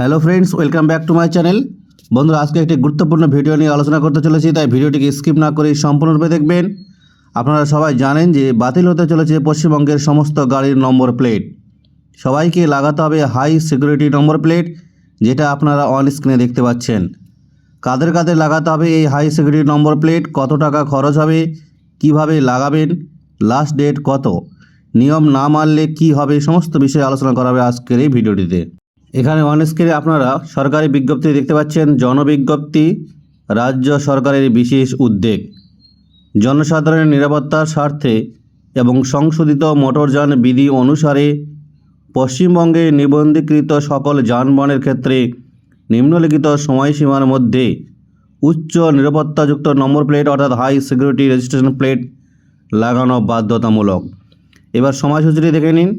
Hello friends welcome back to my channel বন্ধুরা, আজকে একটি গুরুত্বপূর্ণ ভিডিও নিয়ে আলোচনা করতে চলেছি, তাই ভিডিওটিকে স্কিপ না করে সম্পূর্ণরূপে দেখবেন। আপনারা সবাই জানেন যে বাতিল হতে চলেছে পশ্চিমবঙ্গের সমস্ত গাড়ির নম্বর প্লেট সবাইকে লাগাতে হবে হাই সিকিউরিটি নম্বর প্লেট যেটা আপনারা অন স্ক্রিনে দেখতে পাচ্ছেন। কাদের কাদের লাগাতে হবে এই হাই সিকিউরিটি নম্বর প্লেট কত টাকা খরচ হবে, কীভাবে লাগাবেন লাস্ট ডেট কত, নিয়ম না মানলে কি হবে, সমস্ত বিষয়ে আলোচনা করা হবে আজকের এই ভিডিওটিতে এখানে অন স্ক্রিনে আপনারা সরকারি বিজ্ঞপ্তি দেখতে পাচ্ছেন, জনবিজ্ঞপ্তি, রাজ্য সরকারের বিশেষ উদ্যোগ জনসাধারণের নিরাপত্তার স্বার্থে এবং সংশোধিত মোটরযান বিধি অনুসারে পশ্চিমবঙ্গে নিবন্ধীকৃত সকল যানবাহনের ক্ষেত্রে নিম্নলিখিত সময়সীমার মধ্যে উচ্চ নিরাপত্তাযুক্ত নম্বর প্লেট অর্থাৎ হাই সিকিউরিটি রেজিস্ট্রেশন প্লেট লাগানো বাধ্যতামূলক। এবার সময়সূচিটি দেখে নিন।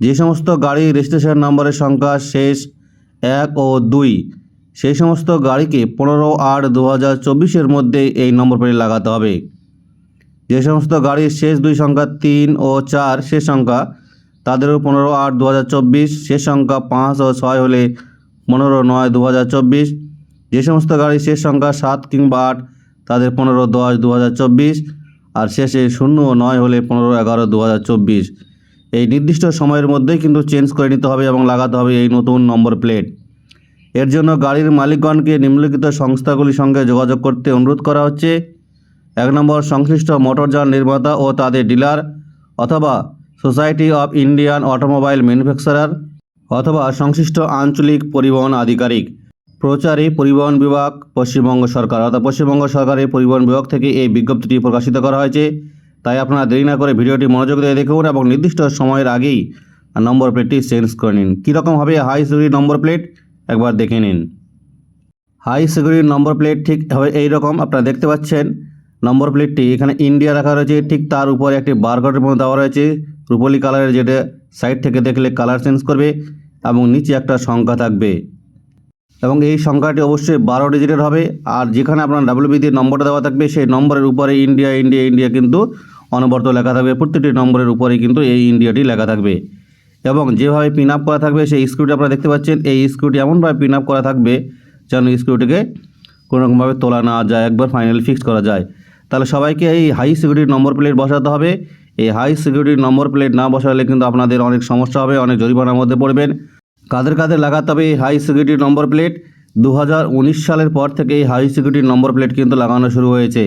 যে সমস্ত গাড়ি রেজিস্ট্রেশন নম্বরের সংখ্যা শেষ এক ও দুই, সেই সমস্ত গাড়িকে পনেরো আট দু হাজার চব্বিশের মধ্যে এই নম্বর প্লেট লাগাতে হবে। যে সমস্ত গাড়ির শেষ দুই সংখ্যা তিন ও চার শেষ সংখ্যা তাদেরও পনেরো আট দু হাজার চব্বিশ, শেষ সংখ্যা পাঁচ ও ছয় হলে পনেরো নয় দু হাজার চব্বিশ। যে সমস্ত গাড়ির শেষ সংখ্যা সাত কিংবা আট, তাদের পনেরো দশ দু হাজার চব্বিশ। আর শেষে শূন্য ও নয় হলে পনেরো এগারো দু হাজার চব্বিশ। এই নির্দিষ্ট সময়ের মধ্যেই কিন্তু চেঞ্জ করে নিতে হবে এবং লাগাতে হবে এই নতুন নম্বর প্লেট এর জন্য গাড়ির মালিকগণকে নিম্নলিখিত সংস্থাগুলির সঙ্গে যোগাযোগ করতে অনুরোধ করা হচ্ছে। এক নম্বর, সংশ্লিষ্ট মোটরযান নির্মাতা ও তাদের ডিলার অথবা society of Indian automobile manufacturer অথবা সংশ্লিষ্ট আঞ্চলিক পরিবহন আধিকারিক। প্রচারে পরিবহন বিভাগ, পশ্চিমবঙ্গ সরকার অর্থাৎ পশ্চিমবঙ্গ সরকারের পরিবহন বিভাগ থেকে এই বিজ্ঞপ্তিটি প্রকাশিত করা হয়েছে। তাই আপনারা দেরি না করে ভিডিওটি মনোযোগ দিয়ে দেখুন এবং নির্দিষ্ট সময়ের আগেই নম্বর প্লেটটি চেঞ্জ করে নিন। কীরকম হবে হাই সিকিউরিটি নম্বর প্লেট? একবার দেখে নিন। হাই সিকিউরিটি নম্বর প্লেট ঠিক হবে এইরকম। আপনারা দেখতে পাচ্ছেন, নম্বর প্লেটটি এখানে ইন্ডিয়া রাখা রয়েছে। ঠিক তার উপরে একটি বারকোডের মধ্যে দেওয়া রয়েছে। রুপলি কালারের যেটা সাইড থেকে দেখলে কালার চেঞ্জ করবে এবং নিচে একটা সংখ্যা থাকবে। এবং এই সংখ্যাটি অবশ্যই বারো ডিজিটের হবে। আর যেখানে আপনার ডাব্লিউবি দিয়ে নম্বরটা দেওয়া থাকবে, সেই নম্বরের উপরে ইন্ডিয়া ইন্ডিয়া ইন্ডিয়া কিন্তু অনবরত লেখা থাকবে। প্রত্যেকটি নম্বরের উপরেই কিন্তু এই ইন্ডিয়াটি লেখা থাকবে। এবং যেভাবে পিন আপ করা থাকবে, সেই স্ক্রুটি আপনারা দেখতে পাচ্ছেন। এই স্ক্রুটি এমনভাবে পিন আপ করা থাকবে, যেন স্ক্রুটিকে কোনোরকমভাবে তোলা না যায়, একবার ফাইনালি ফিক্স করা যায়। তাহলে সবাইকে এই হাই সিকিউরিটির নম্বর প্লেট বসাতে হবে। এই হাই সিকিউরিটির নম্বর প্লেট না বসালে কিন্তু আপনাদের অনেক সমস্যা হবে, অনেক জরিমানার মধ্যে পড়বেন। কাদের কাদের লাগাতে হবে এই হাই সিকিউরিটির নম্বর প্লেট দু হাজার উনিশ সালের পর থেকে এই হাই সিকিউরিটির নম্বর প্লেট কিন্তু লাগানো শুরু হয়েছে।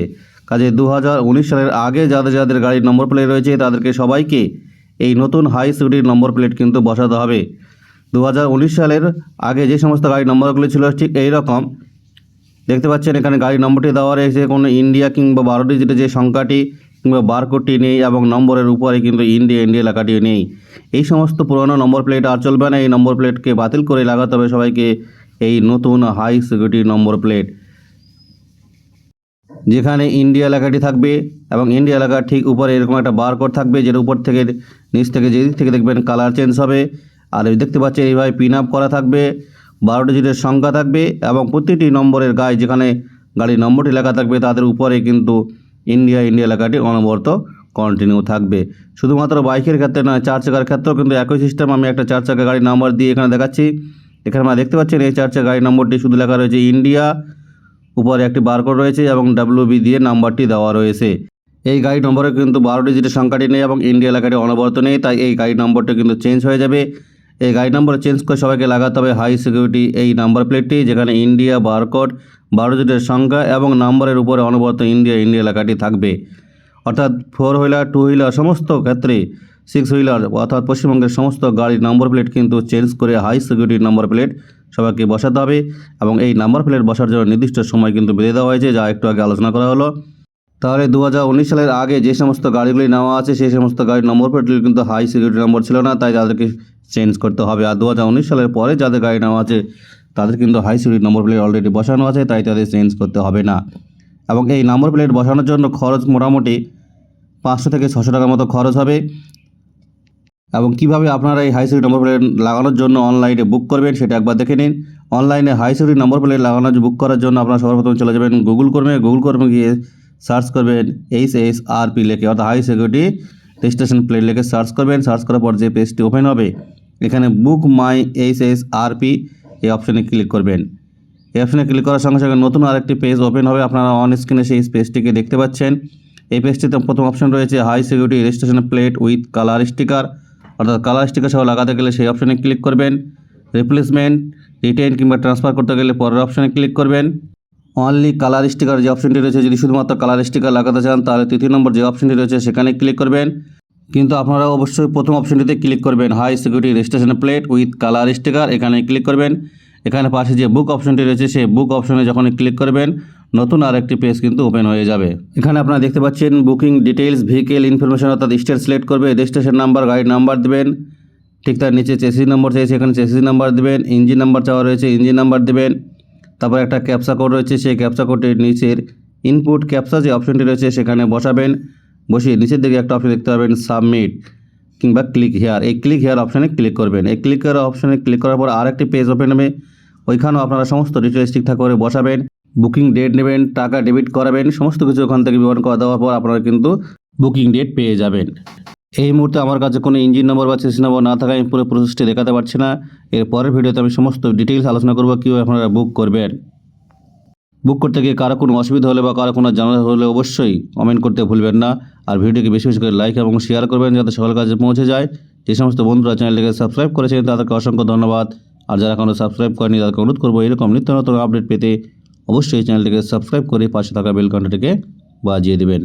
কাজে দু হাজার উনিশ সালের আগে যাদের যাদের গাড়ির নম্বর প্লেট রয়েছে, তাদেরকে সবাইকে এই নতুন হাই সিকিউরিটির নম্বর প্লেট কিন্তু বসাতে হবে। দু হাজার উনিশ সালের আগে যে সমস্ত গাড়ির নম্বরগুলি ছিল, ঠিক এই রকম দেখতে পাচ্ছেন এখানে গাড়ির নম্বরটি দেওয়া রয়েছে, কোনো ইন্ডিয়া কিংবা বারো ডিজিটের যে সংখ্যাটি কিংবা বারকোডটি নেই এবং নম্বরের উপরে কিন্তু ইন্ডিয়া ইন্ডিয়া লেখাটিও নেই। এই সমস্ত পুরনো নম্বর প্লেট আর চলবে না। এই নম্বর প্লেটকে বাতিল করে লাগাতে হবে সবাইকে এই নতুন হাই সিকিউরিটি নম্বর প্লেট। যেখানে ইন্ডিয়া লেখাটি থাকবে এবং ইন্ডিয়া লেখার ঠিক উপরে এরকম একটা বারকোড থাকবে যেটা উপর থেকে নিচ থেকে যেদিক থেকে দেখবেন কালার চেঞ্জ হবে। আর দেখতে পাচ্ছেন, এইভাবে পিন আপ করা থাকবে। বারো ডিজিটের সংখ্যা থাকবে এবং প্রতিটি নম্বরের গায়ে যেখানে গাড়ির নম্বরটি লেখা থাকবে, তাদের উপরে কিন্তু ইন্ডিয়া ইন্ডিয়া লেখাটি অনবরত কন্টিনিউ থাকবে। শুধুমাত্র বাইকের ক্ষেত্রে নয় চার চাকার ক্ষেত্রেও কিন্তু একই সিস্টেম আমি একটা চার চাকা গাড়ির নাম্বার দিয়ে এখানে দেখাচ্ছি। এখানে আমরা দেখতে পাচ্ছেন এই চার চাকা গাড়ির নম্বরটি শুধু লেখা রয়েছে ইন্ডিয়া, উপরে একটি বারকোড রয়েছে এবং ডাব্লিউবি দিয়ে নাম্বারটি দেওয়া রয়েছে। এই গাড়ি নম্বরে কিন্তু বারো ডিজিটের সংখ্যাটি নেই এবং ইন্ডিয়া লেখাটি অনবরত নেই, তাই এই গাড়ি নম্বরটা কিন্তু চেঞ্জ হয়ে যাবে। এই গাড়ি নম্বর চেঞ্জ করে সবাইকে লাগাতে হবে হাই সিকিউরিটি এই নাম্বার প্লেটটি যেখানে ইন্ডিয়া বারকোড বারো ডিজিটের সংখ্যা এবং নাম্বারের উপরে অনবরত ইন্ডিয়া ইন্ডিয়া লেখাটি থাকবে। অর্থাৎ ফোর হুইলার, টু হুইলার সমস্ত ক্ষেত্রে, সিক্স হুইলার অর্থাৎ পশ্চিমবঙ্গের সমস্ত গাড়ির নাম্বার প্লেট কিন্তু চেঞ্জ করে হাই সিকিউরিটির নাম্বার প্লেট সবাইকে বসাতে হবে এবং এই নাম্বার প্লেট বসার জন্য নির্দিষ্ট সময় কিন্তু বেঁধে দেওয়া হয়েছে, যা একটু আগে আলোচনা করা হলো। তাহলে দু হাজার উনিশ সালের আগে যে সমস্ত গাড়িগুলি নেওয়া আছে, সেই সমস্ত গাড়ির নম্বর প্লেটগুলি কিন্তু হাই সিকিউরিটি নম্বর ছিল না, তাই তাদেরকে চেঞ্জ করতে হবে। আর দু হাজার উনিশ সালের পরে যাদের গাড়ি নেওয়া আছে তাদের কিন্তু high security number plate already বসানো আছে, তাই তাদের চেঞ্জ করতে হবে না। এবং এই নম্বর প্লেট বসানোর জন্য খরচ মোটামুটি পাঁচশো থেকে ছশো টাকার মতো খরচ হবে। এবং কীভাবে আপনারা এই হাই সিকিউরিটি নম্বর প্লেট লাগানোর জন্য অনলাইনে বুক করবেন, সেটা একবার দেখে নিন। অনলাইনে হাই সিকিউরিটি নম্বর প্লেট লাগানোর বুক করার জন্য আপনারা সর্বপ্রথম চলে যাবেন গুগল কর্মে গুগল কর্মে গিয়ে সার্চ করবেন এইচ এস আর পি লেখে, অর্থাৎ হাই সিকিউরিটি রেজিস্ট্রেশন প্লেট লেখে সার্চ করবেন। সার্চ করার পর যে পেজটি ওপেন হবে, এখানে book my H S R P এই অপশানে ক্লিক করবেন। এই অপশানে ক্লিক করার সঙ্গে সঙ্গে নতুন আরেকটি পেজ ওপেন হবে। আপনারা অন স্ক্রিনে সেই পেজটিকে দেখতে পাচ্ছেন। এই পেজটিতে প্রথম অপশন রয়েছে high security registration plate with colour sticker অর্থাৎ কালার স্টিকার সহ লাগাতে গেলে সেই অপশানে ক্লিক করবেন। রিপ্লেসমেন্ট রিটেইন কিংবা ট্রান্সফার করতে গেলে পরের অপশানে ক্লিক করবেন। অনলি কালার স্টিকার যে অপশনটি রয়েছে, যদি শুধুমাত্র কালার স্টিকার লাগাতে চান, তাহলে তৃতীয় নম্বর যে অপশনটি রয়েছে, সেখানে ক্লিক করবেন। কিন্তু আপনারা অবশ্যই প্রথম অপশনটিতে ক্লিক করবেন high security registration plate with colour sticker, এখানে ক্লিক করবেন। এখানে পাশে যে বুক অপশনটি রয়েছে, সেই বুক অপশনে যখন ক্লিক করবেন, নতুন আর একটি পেজ কিন্তু ওপেন হয়ে যাবে। এখানে আপনারা দেখতে পাচ্ছেন বুকিং ডিটেইলস, ভেহিকেল ইনফরমেশন, অর্থাৎ স্টেট সিলেক্ট করবে, রেজিস্ট্রেশন নাম্বার, গাড়ির নাম্বার দেবেন। ঠিক তার নিচে চেসিস নম্বর চাইছে, এখানে চেসিস নাম্বার দেবেন, ইঞ্জিন নাম্বার চাওয়া রয়েছে, ইঞ্জিন নাম্বার দেবেন। তারপর একটা ক্যাপসা কোড রয়েছে, সেই ক্যাপসা কোডের নিচের ইনপুট ক্যাপসা যে অপশনটি রয়েছে, সেখানে বসাবেন। বসিয়ে নিচের দিকে একটা অপশন দেখতে পাবেন সাবমিট কিংবা ক্লিক হেয়ার এই ক্লিক হেয়ার অপশানে ক্লিক করবেন। এই ক্লিক হেয়ার অপশানে ক্লিক করার পর আরেকটি পেজ ওপেন হবে। ওইখানেও আপনারা সমস্ত ডিটেলস ঠিকঠাক করে বসাবেন বুকিং ডেট নেবেন, টাকা ডেবিট করাবেন, সমস্ত কিছু ওখান থেকে বিবরণ করা দেওয়ার পর আপনারা কিন্তু বুকিং ডেট পেয়ে যাবেন। এই মুহূর্তে আমার কাছে কোনো ইঞ্জিন নম্বর বা চেসি নম্বর না থাকায় আমি পুরো প্রসেসটি দেখাতে পারছি না। এর পরের ভিডিওতে আমি সমস্ত ডিটেলস আলোচনা করব, কীভাবে আপনারা বুক করবেন। বুক করতে গিয়ে কারও কোনো অসুবিধা হলে বা কারও কোনো জানা হলে অবশ্যই কমেন্ট করতে ভুলবেন না। আর ভিডিওকে বেশি বেশি করে লাইক এবং শেয়ার করবেন যাতে সকলের কাছে পৌঁছে যায়। যে সমস্ত বন্ধুরা চ্যানেলটিকে সাবস্ক্রাইব করেছেন, তাদেরকে অসংখ্য ধন্যবাদ। আর যারা এখনও সাবস্ক্রাইব করেনি তাদেরকে অনুরোধ করব এরকম নিত্য নতুন আপডেট পেতে অবশ্যই চ্যানেলটিকে সাবস্ক্রাইব করে পাশে থাকা বেল ঘন্টাটিকে বাজিয়ে দেবেন।